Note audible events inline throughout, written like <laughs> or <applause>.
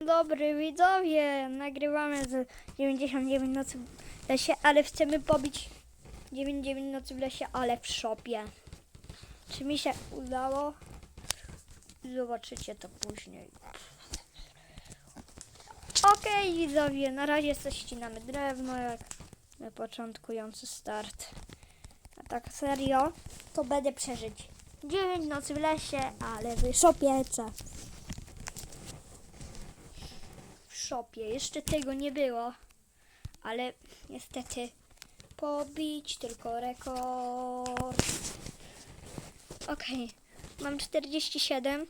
Dobry widzowie, nagrywamy z 99 nocy w lesie, ale chcemy pobić 99 nocy w lesie, ale w szopie. Czy mi się udało? Zobaczycie to później. Okej widzowie, na razie coś ścinamy drewno, jak na początkujący start. A tak serio, to będę przeżyć 9 nocy w lesie, ale w szopiece. w szopie. Jeszcze tego nie było, ale niestety pobić tylko rekord. Okej, mam 47,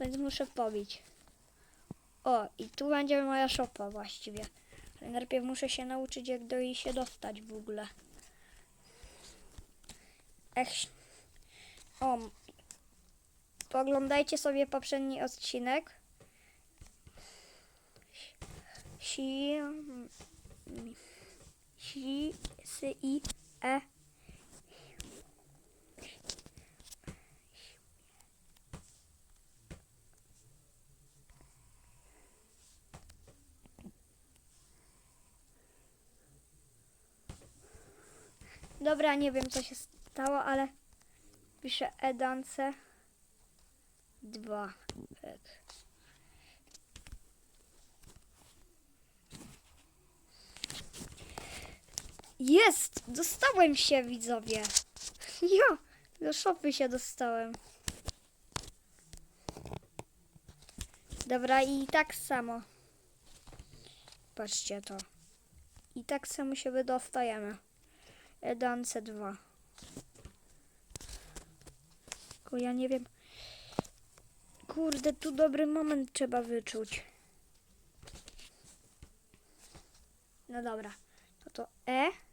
więc muszę pobić. O, i tu będzie moja szopa właściwie. Ale najpierw muszę się nauczyć, jak do jej się dostać w ogóle. Ech. O, poglądajcie sobie poprzedni odcinek. Si, si, sy, i, e. Dobra, nie wiem co się stało, ale piszę edance 2. Tak. Jest! Dostałem się, widzowie. <laughs> Ja, do szopy się dostałem. Dobra, i tak samo. Patrzcie to. I tak samo się wydostajemy. Edance 2. Tylko ja nie wiem. Kurde, tu dobry moment trzeba wyczuć. No dobra. To to E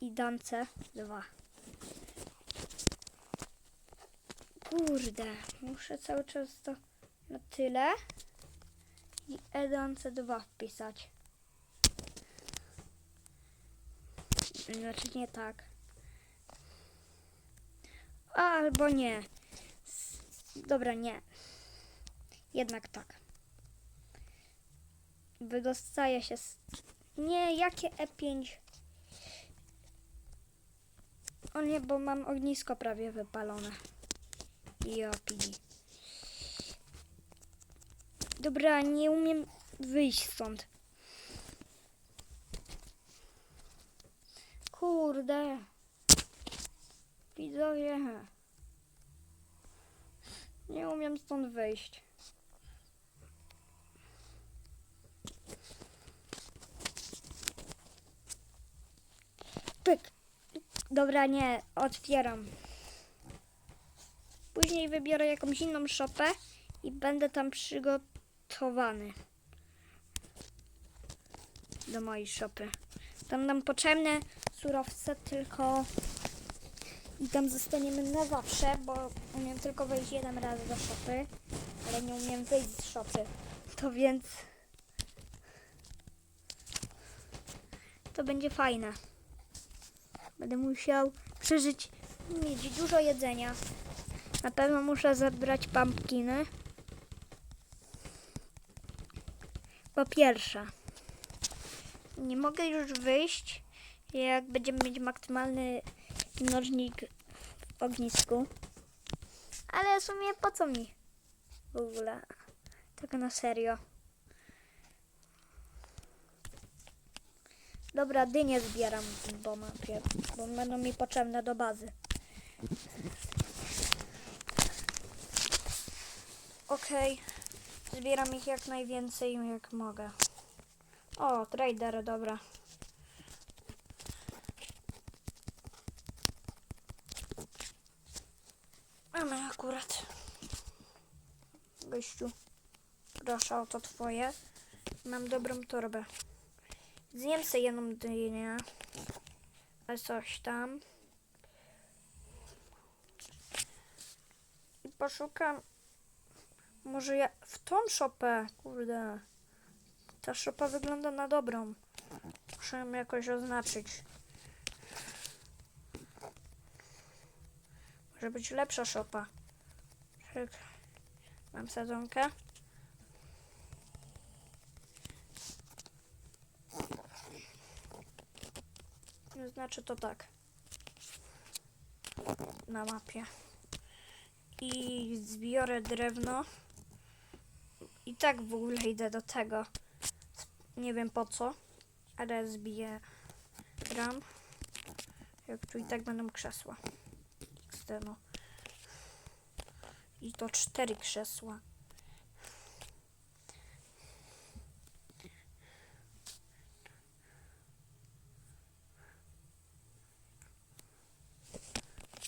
i dance 2. Kurde, muszę cały czas to na tyle i E dance 2 wpisać. Znaczy nie tak. Albo nie. Dobra, nie. Jednak tak. Wydostaje się z... Nie, jakie E5? O nie, bo mam ognisko prawie wypalone. Jopidi. Dobra, nie umiem wyjść stąd. Kurde. Widzowie. Nie umiem stąd wyjść. Pyk. Dobra, nie, otwieram. Później wybiorę jakąś inną szopę i będę tam przygotowany. Do mojej szopy. Tam nam potrzebne surowce tylko i tam zostaniemy na zawsze, bo umiem tylko wejść jeden raz do szopy, ale nie umiem wyjść z szopy. <laughs> To więc to będzie fajne. Będę musiał przeżyć, mieć dużo jedzenia. Na pewno muszę zabrać pumpkiny. Po pierwsze, nie mogę już wyjść, jak będziemy mieć maksymalny mnożnik w ognisku. Ale w sumie po co mi w ogóle? Tak na serio. Dobra, dynie zbieram, bo, mam, bo będą mi potrzebne do bazy. Okej, zbieram ich jak najwięcej jak mogę. O, trader, dobra. Mamy akurat. Gościu, proszę, oto twoje. Mam dobrą torbę. Zjem sobie jedną dynię. A coś tam. I poszukam. Może ja w tą szopę, kurde. Ta szopa wygląda na dobrą. Muszę ją jakoś oznaczyć. Może być lepsza szopa. Mam sadzonkę. Znaczy to tak. Na mapie. I zbiorę drewno. I tak w ogóle idę do tego. Nie wiem po co, ale zbiję ram. Jak tu i tak będą krzesła. Steno. I to cztery krzesła.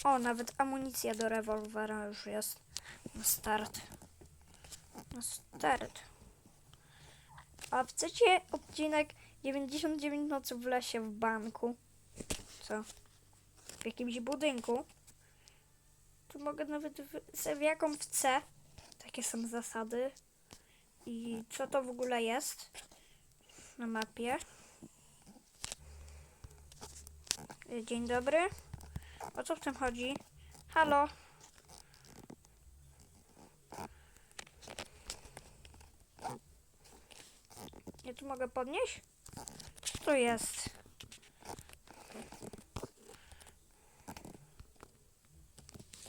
O, nawet amunicja do rewolwera już jest. Na start. Na start. A chcecie odcinek 99 nocy w lesie w banku? Co? W jakimś budynku? Tu mogę nawet w, w jaką chcę. Takie są zasady. I co to w ogóle jest na mapie? Dzień dobry. O co w tym chodzi? Halo? Ja tu mogę podnieść? Co to jest?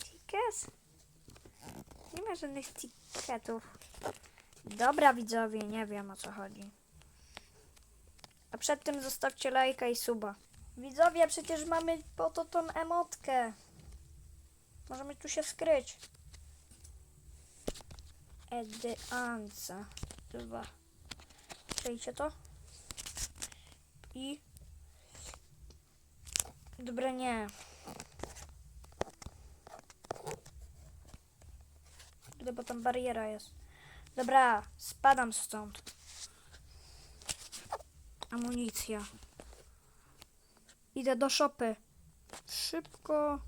Tickets? Nie ma żadnych ticketów. Dobra widzowie, nie wiem o co chodzi. A przed tym zostawcie lajka i suba. Widzowie, przecież mamy po to tą emotkę. Możemy tu się skryć. Edyanca. Dwa. Przejdzie to. I... Dobra, nie. Dobra, bo tam bariera jest. Dobra, spadam stąd. Amunicja. Idę do szopy. Szybko.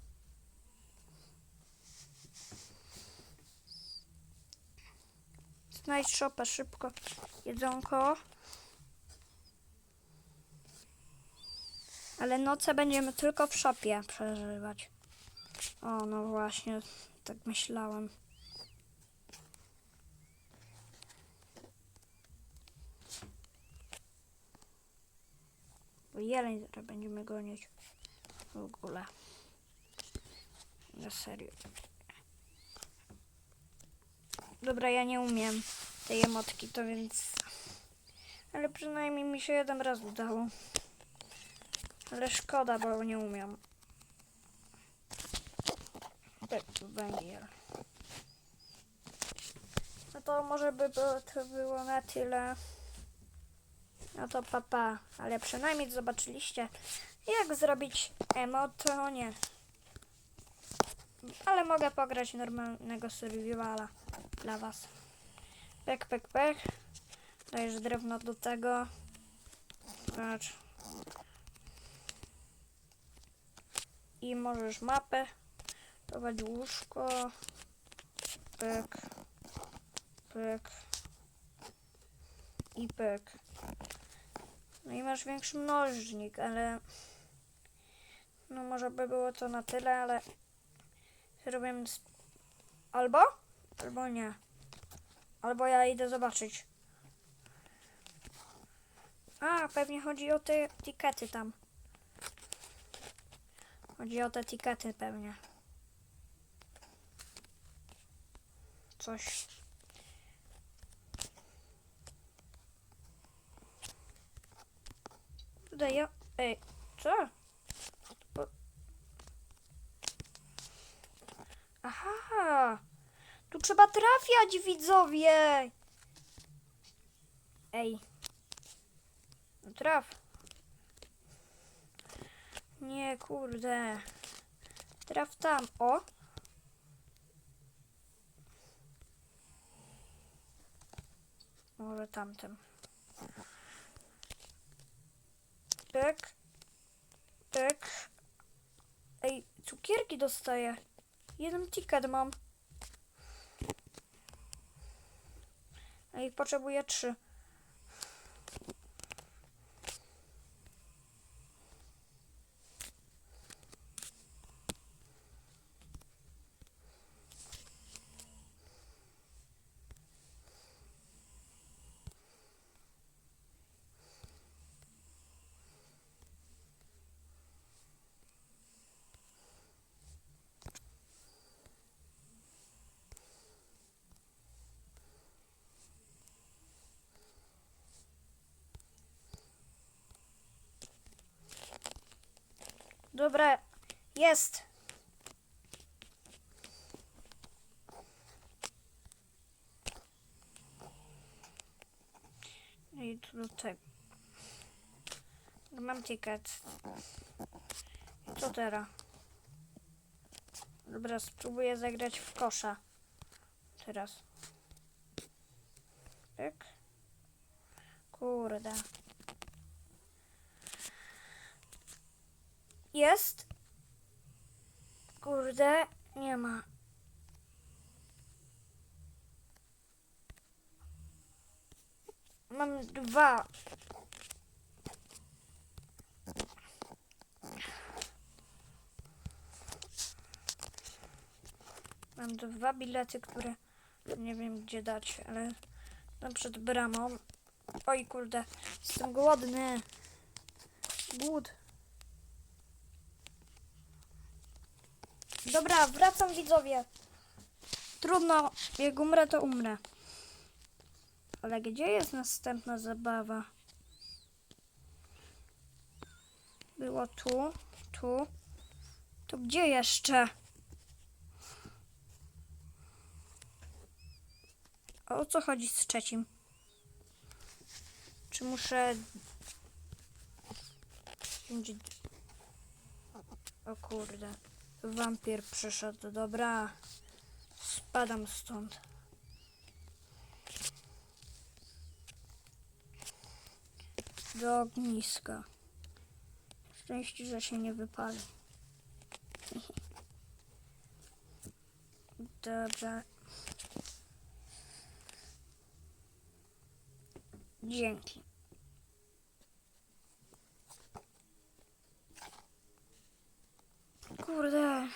Znajdź szopę szybko. Jedzonko. Ale noce będziemy tylko w szopie przeżywać. O, no właśnie, tak myślałem. Jeleń zaraz będziemy gonić. W ogóle. Na serio. Dobra, ja nie umiem tej emotki, to więc... Ale przynajmniej mi się jeden raz udało. Ale szkoda, bo nie umiem. Tak, węgiel. No to może by było, to było na tyle. No to papa, ale przynajmniej zobaczyliście, jak zrobić emotonie. Ale mogę pograć normalnego survivala dla was. Pek, pek, pek. Dajesz drewno do tego. Patrz. I możesz mapę. Prowadź łóżko. Pek. Pek. I pek. No i masz większy mnożnik, ale... No może by było to na tyle, ale... Zrobię... Albo? Albo nie. Albo ja idę zobaczyć. A, pewnie chodzi o te tikety tam. Chodzi o te tikety pewnie. Coś. Tutaj ja... Ej, co? Bo- Aha! Tu trzeba trafiać, widzowie! Ej. No traf. Nie, kurde. Traf tam. O! Może tamtym. Tak. Tak. Ej, cukierki dostaję. Jeden ticket mam. Ej, potrzebuję trzy. Dobra, jest. I tu do tego. Mam ticket. I co teraz? Dobra, spróbuję zagrać w kosza. Teraz. Tak. Kurde. Jest. Kurde, nie ma. Mam dwa. Mam dwa bilety, które nie wiem gdzie dać, ale tam przed bramą. Oj kurde, jestem głodny. Głód. Dobra, wracam widzowie. Trudno, jak umrę, to umrę. Ale gdzie jest następna zabawa? Było tu, tu. To gdzie jeszcze? A o co chodzi z trzecim? Czy muszę... O kurde. Wampir przyszedł, dobra. Spadam stąd. Do ogniska. Szczęście, że się nie wypali. <laughs> Dobra. Dzięki. Kurde.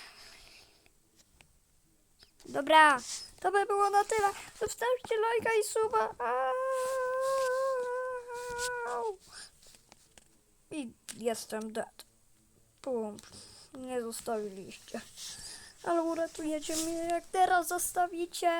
Dobra, to by było na tyle. Zostawcie lajka i suba. I jestem dead. Pum. Nie zostawiliście. Ale uratujecie mnie, jak teraz zostawicie.